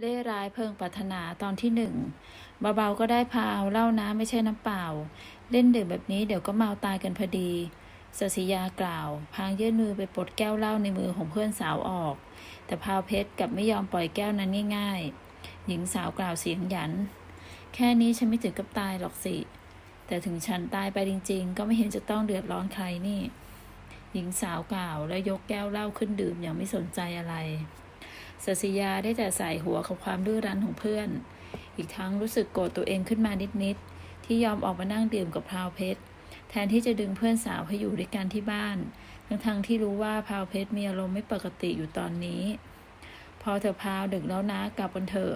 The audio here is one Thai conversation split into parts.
เล่ร้ายเพิงปรารถนาตอนที่หนึ่งเบาๆก็ได้พาวเหล้านะไม่ใช่น้ำเปล่า เล่นดื่มแบบนี้เดี๋ยวก็เมาตายกันพอดีสศิยากล่าว พางยื่นมือไปปลดแก้วเหล้าในมือของเพื่อนสาวออก แต่พาวเพชรกลับไม่ยอมปล่อยแก้วนั้นง่ายๆ หญิงสาวกล่าวเสียงหยัน แค่นี้ฉันไม่ถึงกับตายหรอกสิ แต่ถึงฉันตายไปจริง ๆ ก็ไม่เห็นจะต้องเดือดร้อนใครนี่ หญิงสาวกล่าวแล้วยกแก้วเหล้าขึ้นดื่มอย่างไม่สนใจอะไร สศิยาได้แต่ใส่หัวกับความดื้อรั้นของเพื่อน อีกทั้งรู้สึกโกรธตัวเองขึ้นมานิดๆ ที่ยอมออกมานั่งดื่มกับพราวเพชร แทนที่จะดึงเพื่อนสาวให้อยู่ด้วยกันที่บ้าน ทั้งๆที่รู้ว่าพราวเพชรมีอารมณ์ไม่ปกติอยู่ตอนนี้ พอเธอพราวดึกแล้วนะกลับกันเถอะ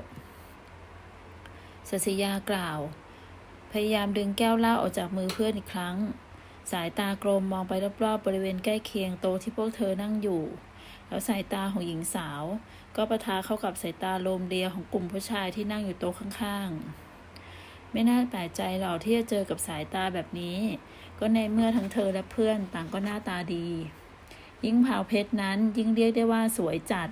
สศิยากล่าว พยายามดึงแก้วเหล้าออกจากมือเพื่อนอีกครั้ง สายตากลมมองไปรอบๆบริเวณใกล้เคียงโต๊ะที่พวกเธอนั่งอยู่ แล้วสายตาของหญิงสาว ก็ประทะเข้ากับสายตาโลมเลียของกลุ่มผู้ชายที่นั่งอยู่โต๊ะข้างๆ ไม่น่าแปลกใจหรอกที่จะเจอกับสายตาแบบนี้ ก็ในเมื่อทั้งเธอและเพื่อนต่างก็หน้าตาดี ยิ่งพาวเพชรนั้นยิ่งเรียกได้ว่าสวยจัด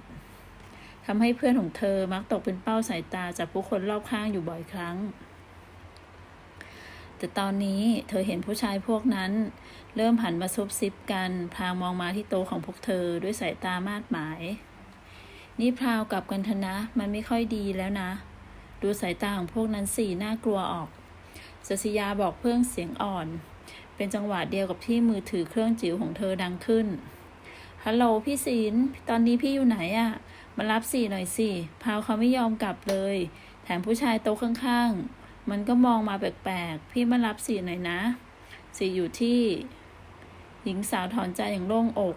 ทำให้เพื่อนของเธอมักตกเป็นเป้าสายตาจากผู้คนรอบข้างอยู่บ่อยครั้ง แต่ตอนนี้เธอเห็นผู้ชายพวกนั้น เริ่มหันมาซุบซิบกัน พางมองมาที่โต๊ะของพวกเธอด้วยสายตามาดหมาย นี่พราวกับกันทนะ มันไม่ค่อยดีแล้วนะ ดูสายตาของพวกนั้นสี่น่ากลัวออกสศิยาบอกเพื่อนเสียงอ่อน เป็นจังหวะเดียวกับที่มือถือเครื่องจิ๋วของเธอดังขึ้น ฮัลโหลพี่ศิลตอนนี้พี่อยู่ไหนอะมารับสี่หน่อยสิพาวเขาไม่ยอมกลับเลย แถมผู้ชายโต๊ะข้างๆ มันก็มองมาแปลกๆ พี่มารับสี่หน่อยนะ สี่อยู่ที่ หญิงสาวถอนใจอย่างโล่งอก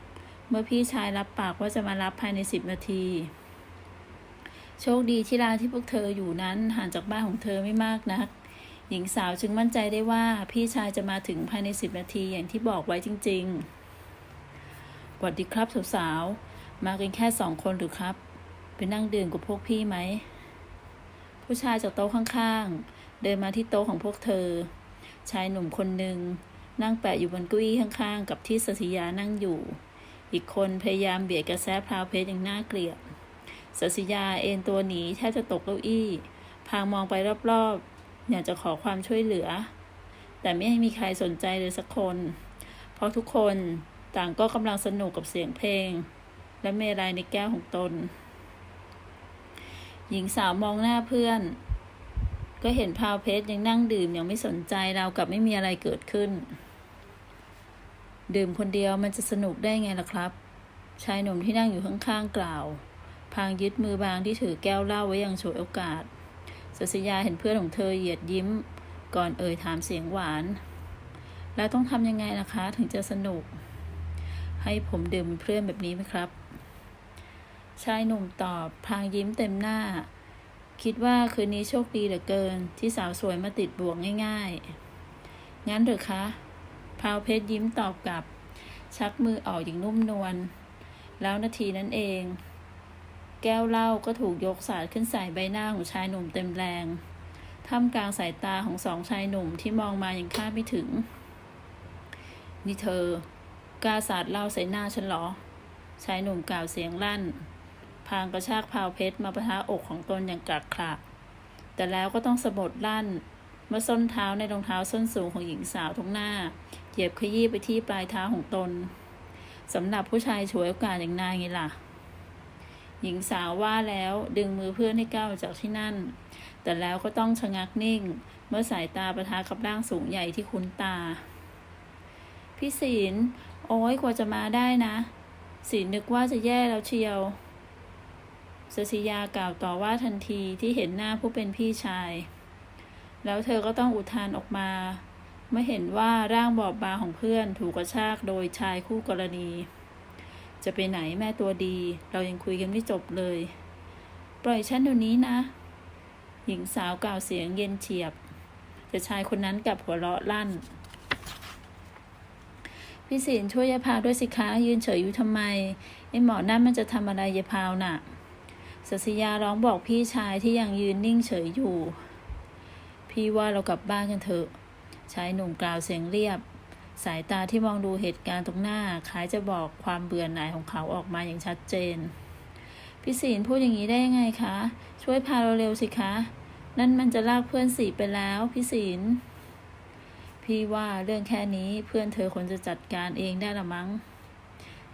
เมื่อพี่ชายรับปากว่าจะมารับภายในสิบนาที โชคดีที่ร้านที่พวกเธออยู่นั้นห่างจากบ้านของเธอไม่มากนัก หญิงสาวจึงมั่นใจได้ว่าพี่ชายจะมาถึงภายในสิบนาทีอย่างที่บอกไว้จริงๆสวัสดีครับสาวๆ มากันแค่สองคนหรือครับ ไปนั่งดื่มกับพวกพี่ไหม ผู้ชายจากโต๊ะข้างๆ เดินมาที่โต๊ะของพวกเธอ ชายหนุ่มคนหนึ่งนั่งแปะอยู่บนเก้าอี้ข้างๆ กับที่สศิยานั่งอยู่ อีกคนพยายามเบียดกระแสพราวเพชรอย่างน่าเกลียดสศิยาเอ็นตัวหนีแทบจะตกเก้าอี้ พางมองไปรอบๆ อยากจะขอความช่วยเหลือ แต่ไม่ให้มีใครสนใจเลยสักคน เพราะทุกคนต่างก็กำลังสนุกกับเสียงเพลง และเมรัยในแก้วของตน หญิงสาวมองหน้าเพื่อน ก็เห็นพาวเพชรยังนั่งดื่มยังไม่สนใจเรากับไม่มีอะไรเกิดขึ้น ดื่มคนเดียวมันจะสนุกได้ไงล่ะครับ ชายหนุ่มที่นั่งอยู่ข้างๆกล่าว พางยึดมือบางที่ถือแก้วเหล้าไว้อย่างโฉวยโอกาสสัสยาเห็นเพื่อนของเธอเหยียดยิ้ม ก่อนเอ่ยถามเสียงหวาน แล้วต้องทำยังไงล่ะคะ ถึงจะสนุก ให้ผมดื่มเพื่อนแบบนี้ไหมครับ ชายหนุ่มตอบพางยิ้มเต็มหน้า คิดว่าคืนนี้โชคดีเหลือเกิน ที่สาวสวยมาติดบ่วงง่าย ๆ งั้นเถอคะ พาวเพชรยิ้มตอบกลับ ชักมือออกอย่างนุ่มนวล แล้วนาทีนั้นเอง แก้วเหล้าก็ถูกยกสาดขึ้นใส่ใบหน้าของชายหนุ่มเต็มแรง ท่ามกลางสายตาของสองชายหนุ่มที่มองมาอย่างคาดไม่ถึง นี่เธอกล้าสาดเหล้าใส่หน้าฉันเหรอ ชายหนุ่มกล่าวเสียงลั่น พางกระชากพาวเพชรมาประทะอกของตนอย่างกักขระแต่แล้วก็ต้องสะบดลั่น เมื่อส้นเท้าในรองเท้าส้นสูงของหญิงสาวทุกหน้า เหยียบขยี้ไปที่ปลายเท้าของตนสำหรับผู้ชายฉวยโอกาสอย่างนายไงล่ะ หญิงสาวว่าแล้วดึงมือเพื่อนให้ก้าวจากที่นั่น แต่แล้วก็ต้องชะงักนิ่ง เมื่อสายตาประทะกับร่างสูงใหญ่ที่คุ้นตา พี่ศีลโอ้ยกว่าจะมาได้นะศีลนึกว่าจะแย่แล้วเชียวสศิยากล่าวต่อว่าทันทีที่เห็นหน้าผู้เป็นพี่ชาย แล้วเธอก็ต้องอุทานออกมาเมื่อเห็นว่าร่างบอบบางของเพื่อนถูกกระชากโดยชายคู่กรณี จะไปไหนแม่ตัวดี เรายังคุยกันไม่จบเลย ปล่อยฉันเดี๋ยวนี้นะ หญิงสาวกล่าวเสียงเย็นเฉียบ แต่ชายคนนั้นกลับหัวเราะลั่น พี่ศิลช่วยยายพาวด้วยสิคะยืนเฉยอยู่ทำไมไอ้หมอนั่นมันจะทำอะไรยายพาวน่ะสัสยาร้องบอกพี่ชายที่ยังยืนนิ่งเฉยอยู่ พี่ว่าเรากลับบ้านกันเถอะ ชายหนุ่มกล่าวเสียงเรียบ สายตาที่มองดูเหตุการณ์ตรงหน้า คล้ายจะบอกความเบื่อหน่ายของเขาออกมาอย่างชัดเจน พี่ศีลพูดอย่างนี้ได้ยังไงคะ ช่วยพาเราเร็วสิคะ นั่นมันจะลากเพื่อนสีไปแล้ว พี่ศีลพี่ว่าเรื่องแค่นี้เพื่อนเธอควรจะจัดการเองได้ละมั้ง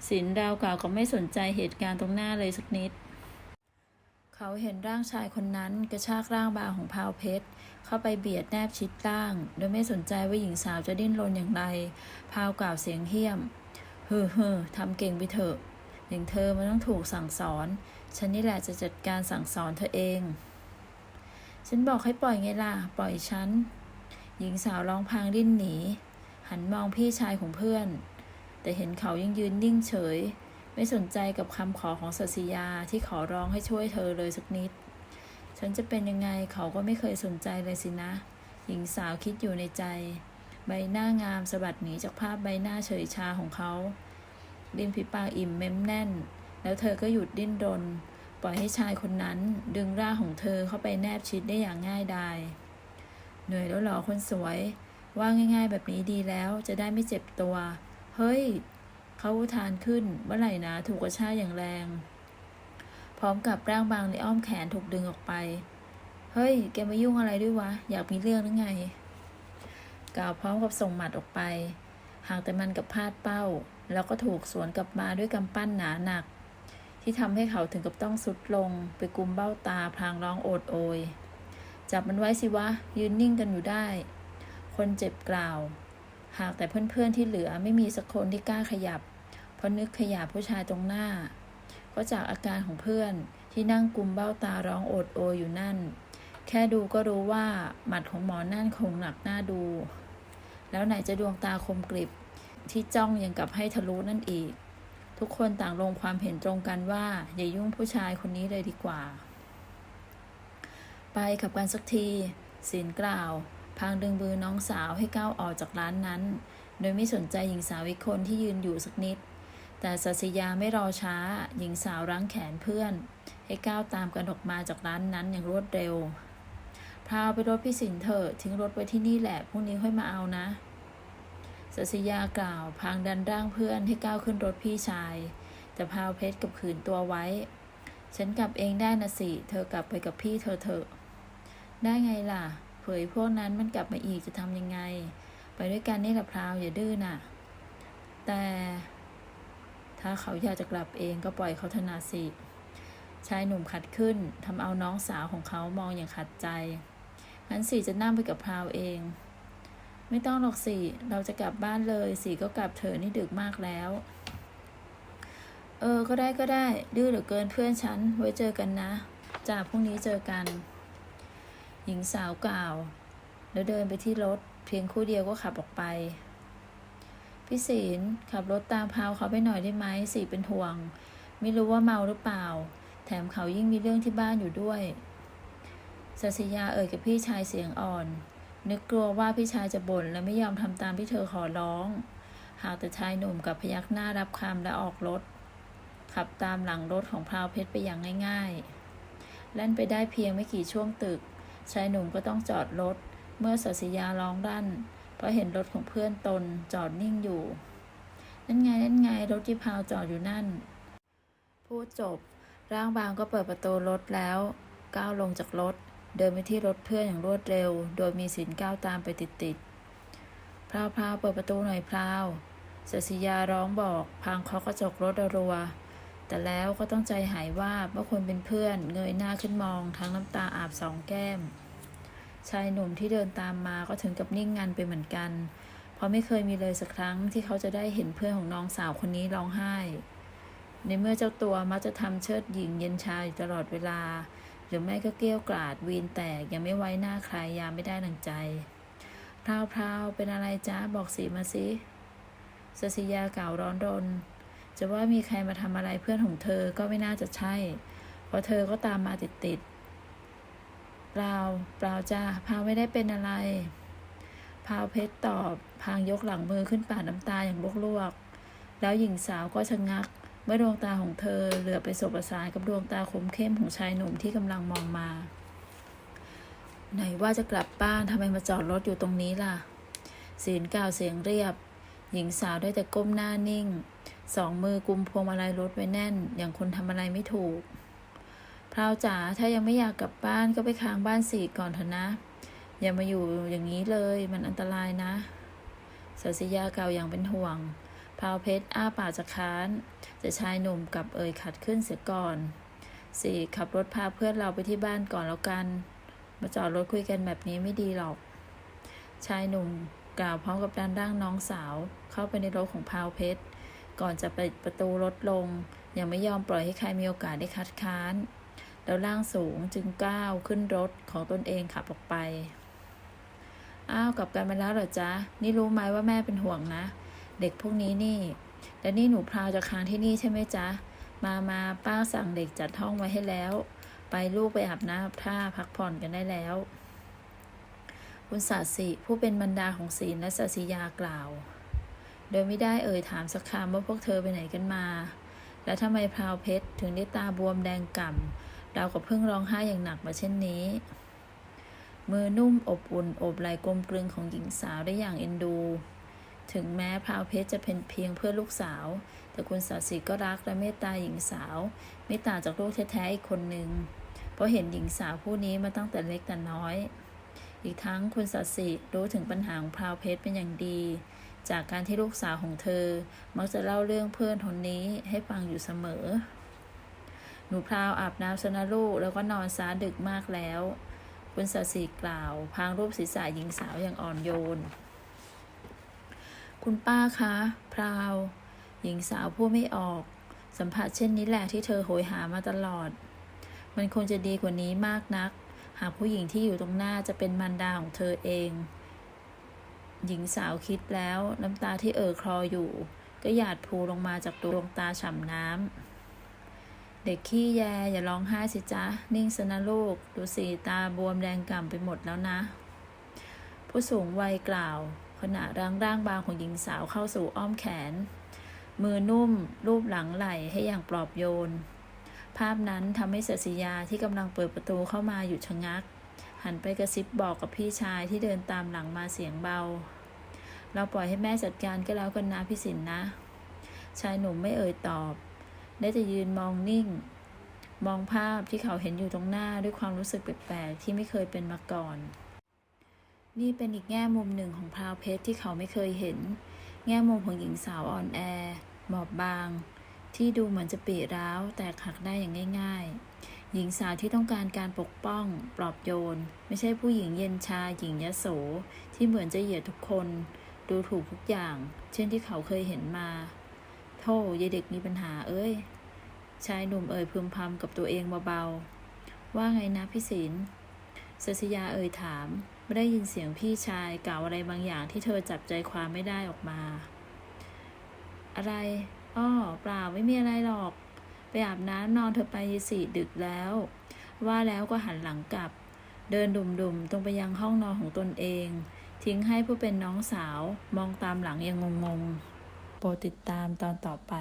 ศิลดาวกล่าวก็ไม่สนใจเหตุการณ์ตรงหน้าเลยสักนิด เขาเห็นร่างชายคนนั้นกระชากร่างบาของพาวเพชร เข้าไปเบียดแนบชิดร่าง โดยไม่สนใจว่าหญิงสาวจะดิ้นรนอย่างไร พาวกล่าวเสียงเหี้ยม เฮ้อเฮ้อทำเก่งไปเถอะ อย่างเธอมันต้องถูกสั่งสอน ฉันนี่แหละจะจัดการสั่งสอนเธอเอง ฉันบอกให้ปล่อยไงล่ะ ปล่อยฉัน หญิงสาวร้องพางดิ้นหนี หันมองพี่ชายของเพื่อน แต่เห็นเขายังยืนนิ่งเฉย ไม่สนใจกับคำขอของสัสยาที่ขอร้องให้ช่วยเธอเลยสักนิด ฉันจะเป็นยังไงเขาก็ไม่เคยสนใจเลยสินะ หญิงสาวคิดอยู่ในใจ ใบหน้างามสะบัดหนีจากภาพใบหน้าเฉยชาของเขาริมฝีปากอิ่มเม้มแน่น แล้วเธอก็หยุดดิ้นรน ปล่อยให้ชายคนนั้นดึงร่างของเธอเข้าไปแนบชิดได้อย่างง่ายดายเหนื่อยแล้วหรอคนสวย ว่าง่าย ๆ แบบนี้ดีแล้วจะได้ไม่เจ็บตัว เฮ้ย เขาทานขึ้นเมื่อไหร่นะถูกกระชากอย่างแรง พร้อมกับร่างบางในอ้อมแขนถูกดึงออกไป เฮ้ย แกมายุ่งอะไรด้วยวะ อยากมีเรื่องหรือไง กล่าวพร้อมกับส่งหมัดออกไป หากแต่มันกับพลาดเป้า แล้วก็ถูกสวนกลับมาด้วยกำปั้นหนาหนัก ที่ทำให้เขาถึงกับต้องสุดลง ไปกุมเบ้าตาพลางร้องโอดโอย จับมันไว้สิวะ ยืนนิ่งกันอยู่ได้ คนเจ็บกล่าว หากแต่เพื่อนๆที่เหลือไม่มีสักคนที่กล้าขยับ เพราะนึกขยะผู้ชายตรงหน้า ก็จากอาการของเพื่อนที่นั่งกุมเบ้าตาร้องโอดโอยอยู่นั่น แค่ดูก็รู้ว่าหมัดของหมอนั่นคงหนักหน้าดู แล้วไหนจะดวงตาคมกริบที่จ้องยังกับให้ทะลุนั่นอีก ทุกคนต่างลงความเห็นตรงกันว่า อย่ายุ่งผู้ชายคนนี้เลยดีกว่า ไปขับกันสักทีศีลกล่าว พางดึงมือน้องสาวให้ก้าวออกจากร้านนั้น โดยไม่สนใจหญิงสาวอีกคนที่ยืนอยู่สักนิด แต่สัสยาไม่รอช้า หญิงสาวรั้งแขนเพื่อน ให้ก้าวตามกันออกมาจากร้านนั้นอย่างรวดเร็ว พาไปรถพี่สินเถอะทิ้งรถไว้ที่นี่แหละพรุ่งนี้ค่อยมาเอานะสัสยากล่าวพางดันร่างเพื่อนให้ก้าวขึ้นรถพี่ชาย แต่พาวเพชรกับขืนตัวไว้ ฉันกลับเองได้นะสิ เธอกลับไปกับพี่เธอเถอะ ได้ไงล่ะ เผยพวกนั้นมันกลับมาอีกจะทำยังไง ไปด้วยกันนี่แหละพราวอย่าดื้อน่ะ แต่ ถ้าเขาอยากจะกลับเองก็ปล่อยเขาถนาสิชายหนุ่มขัดขึ้นทำเอาน้องสาวของเขามองอย่างขัดใจงั้นสีจะนั่งไปกับพราวเอง ไม่ต้องหรอกสิเราจะกลับบ้านเลยสีก็กลับเถอะนี่ดึกมากแล้ว เออ ก็ได้ก็ได้ ดื้อเหลือเกินเพื่อนฉัน ไว้เจอกันนะจ้าพรุ่งนี้เจอกัน หญิงสาวกล่าว แล้วเดินไปที่รถ เพียงคู่เดียวก็ขับออกไป พี่ศีลขับรถตามพาวเขาไปหน่อยได้ไหมสีเป็นห่วง ไม่รู้ว่าเมาหรือเปล่า แถมเขายิ่งมีเรื่องที่บ้านอยู่ด้วยสัสยาเอ่ยกับพี่ชายเสียงอ่อน นึกกลัวว่าพี่ชายจะบ่นและไม่ยอมทำตามที่เธอขอร้อง หากแต่ชายหนุ่มกับพยักหน้ารับคำและออกรถ ขับตามหลังรถของพราวเพชรไปอย่างง่ายๆ แล่นไปได้เพียงไม่กี่ช่วงตึก ชายหนุ่มก็ต้องจอดรถ เมื่อสัสยาร้องรั่น เพราะเห็นรถของเพื่อนตนจอดนิ่งอยู่ นั่นไง นั่นไง รถที่พาวจอดอยู่นั่น พูดจบ ร่างบางก็เปิดประตูรถแล้ว ก้าวลงจากรถ เดินไปที่รถเพื่อนอย่างรวดเร็ว โดยมีสินก้าวตามไปติดๆพราวพราวเปิดประตูหน่อยพราวสัสยาร้องบอกพางเคาะกระจกรถรัวแต่แล้วก็ต้องใจหายว่าเมื่อคนเป็นเพื่อนเงยหน้าขึ้นมองทั้งน้ำตาอาบสองแก้ม ชายหนุ่มที่เดินตามมาก็ถึงกับนิ่งงันไปเหมือนกัน เพราะไม่เคยมีเลยสักครั้งที่เขาจะได้เห็นเพื่อนของน้องสาวคนนี้ร้องไห้ ในเมื่อเจ้าตัวมักจะทำเชิดหญิงเย็นชาอยู่ตลอดเวลา หรือไม่ก็เกลี้ยวกล่อดวีนแตกยังไม่ไว้หน้าใครยามไม่ได้ดังใจพราวพราวเป็นอะไรจ้าบอกสีมาสิสสิยาเก่าร้อนรน จะว่ามีใครมาทำอะไรเพื่อนของเธอก็ไม่น่าจะใช่ เพราะเธอก็ตามมาติดติดๆ ปล่าเปล่าจ้าพาวไม่ได้เป็นอะไร พาวเพชรตอบ พางยกหลังมือขึ้นปาดน้ำตาอย่างลวกๆ แล้วหญิงสาวก็ชะงัก เมื่อดวงตาของเธอเหลือไปสบประสานกับดวงตาคมเข้มของชายหนุ่มที่กำลังมองมา ไหนว่าจะกลับบ้านทำไมมาจอดรถอยู่ตรงนี้ล่ะศีลกล่าวเสียงเรียบ หญิงสาวได้แต่ก้มหน้านิ่ง สองมือกุมพวงมาลัยรถไว้แน่น อย่างคนทำอะไรไม่ถูก ราวจ๋าถ้ายังไม่อยากกลับบ้านก็ไปค้างบ้านสี่ก่อนเถอะนะ อย่ามาอยู่อย่างนี้เลยมันอันตรายนะสาสิยาเก่าอย่างเป็นห่วงพราวเพชรอ้าปากจะค้านแต่ชายหนุ่มกลับเอ่ยขัดขึ้นเสียก่อนสี่ขับรถพาเพื่อนเราไปที่บ้านก่อนแล้วกัน มาจอดรถคุยกันแบบนี้ไม่ดีหรอก ชายหนุ่มกล่าวพร้อมกับดันร่างน้องสาว เข้าไปในรถของพาวเพชร ก่อนจะปิดประตูรถลง ยังไม่ยอมปล่อยให้ใครมีโอกาสได้คัดค้าน แล้วร่างสูงจึงก้าวขึ้นรถของตนเองขับออกไป อ้าวกลับกันมาแล้วเหรอจ๊ะ นี่รู้ไหมว่าแม่เป็นห่วงนะ เด็กพวกนี้นี่ แล้วนี่หนูพราวจะค้างที่นี่ใช่ไหมจ๊ะ มามาป้าสั่งเด็กจัดห้องไว้ให้แล้ว ไปลูกไปอาบน้ำท่าพักผ่อนกันได้แล้ว คุณศาสิผู้เป็นบรรดาของศีลและศาสิยากล่าว โดยไม่ได้เอ่ยถามสักคำว่าพวกเธอไปไหนกันมา และทำไมพราวเพชรถึงได้ตาบวมแดงก่ำ รากับเพิ่งร้องไห้อย่างหนักมาเช่นนี้ มือนุ่มอบอุ่นอบไหลกลมกลึงของหญิงสาวได้อย่างเอ็นดู ถึงแม้พราวเพชรจะเป็นเพียงเพื่อลูกสาว แต่คุณศาสิก็รักและเมตตาหญิงสาวไม่ต่างจากลูกแท้ๆอีกคนหนึ่งเพราะเห็นหญิงสาวผู้นี้มาตั้งแต่เล็กแต่น้อย อีกทั้งคุณศาสิรู้ถึงปัญหาของพราวเพชรเป็นอย่างดี จากการที่ลูกสาวของเธอ มักจะเล่าเรื่องเพื่อนคนนี้ให้ฟังอยู่เสมอ หนูพราวอาบน้ำสนะลูก แล้วก็นอนซาดึกมากแล้ว คุณศาสิกล่าว พางรูปศีรษะหญิงสาวอย่างอ่อนโยน คุณป้าคะ พราว หญิงสาวพูดไม่ออก สัมผัสเช่นนี้แหละที่เธอโหยหามาตลอด มันคงจะดีกว่านี้มากนัก หากผู้หญิงที่อยู่ตรงหน้าจะเป็นมารดาของเธอเอง หญิงสาวคิดแล้วน้ำตาที่เอ่อคลออยู่ ก็หยาดพูลงมาจากดวงตาฉ่ำน้ำ เด็กขี้แย อย่าร้องไห้สิจ๊ะ นิ่งสนะลูก ดูสีตาบวมแดงก่ำไปหมดแล้วนะ ผู้สูงวัยกล่าว ขณะร่างร่างบางของหญิงสาวเข้าสู่อ้อมแขน มือนุ่ม รูปหลังไหลให้อย่างปลอบโยน ภาพนั้นทำให้เสศิยาที่กำลังเปิดประตูเข้ามาหยุดชะงัก หันไปกระซิบบอกกับพี่ชายที่เดินตามหลังมาเสียงเบา เราปล่อยให้แม่จัดการก็แล้วกันนะพี่สินนะ ชายหนุ่มไม่เอ่ยตอบ ได้แต่ยืนมองนิ่ง มองภาพที่เขาเห็นอยู่ตรงหน้าด้วยความรู้สึกแปลกๆที่ไม่เคยเป็นมาก่อน นี่เป็นอีกแง่มุมหนึ่งของพราวเพชรที่เขาไม่เคยเห็น แง่มุมของหญิงสาวอ่อนแอหมอบบาง ที่ดูเหมือนจะปีร้าวแตกหักได้อย่างง่าย ๆ หญิงสาวที่ต้องการการปกป้อง ปลอบโยน ไม่ใช่ผู้หญิงเย็นชาหญิงยโสที่เหมือนจะเหยียดทุกคน ดูถูกทุกอย่าง เช่นที่เขาเคยเห็นมา ธ่ยายเด็กมีปัญหาเอ้ย ชายหนุ่มเอ่ยพึมพำกับตัวเองเบาๆ ว่าไงนะพี่ศิลป์ศศยาเอ่ยถาม ไม่ได้ยินเสียงพี่ชายกล่าวอะไรบางอย่างที่เธอจับใจความไม่ได้ออกมา อะไร อ้อ เปล่าไม่มีอะไรหรอก ไปอาบน้ำนอนเธอไปสี่ดึกแล้ว ว่าแล้วก็หันหลังกลับ เดินดุ่มๆ ตรงไปยังห้องนอนของตนเอง ทิ้งให้ผู้เป็นน้องสาวมองตามหลังอย่างงงๆ โปรดติดตามตอนต่อไป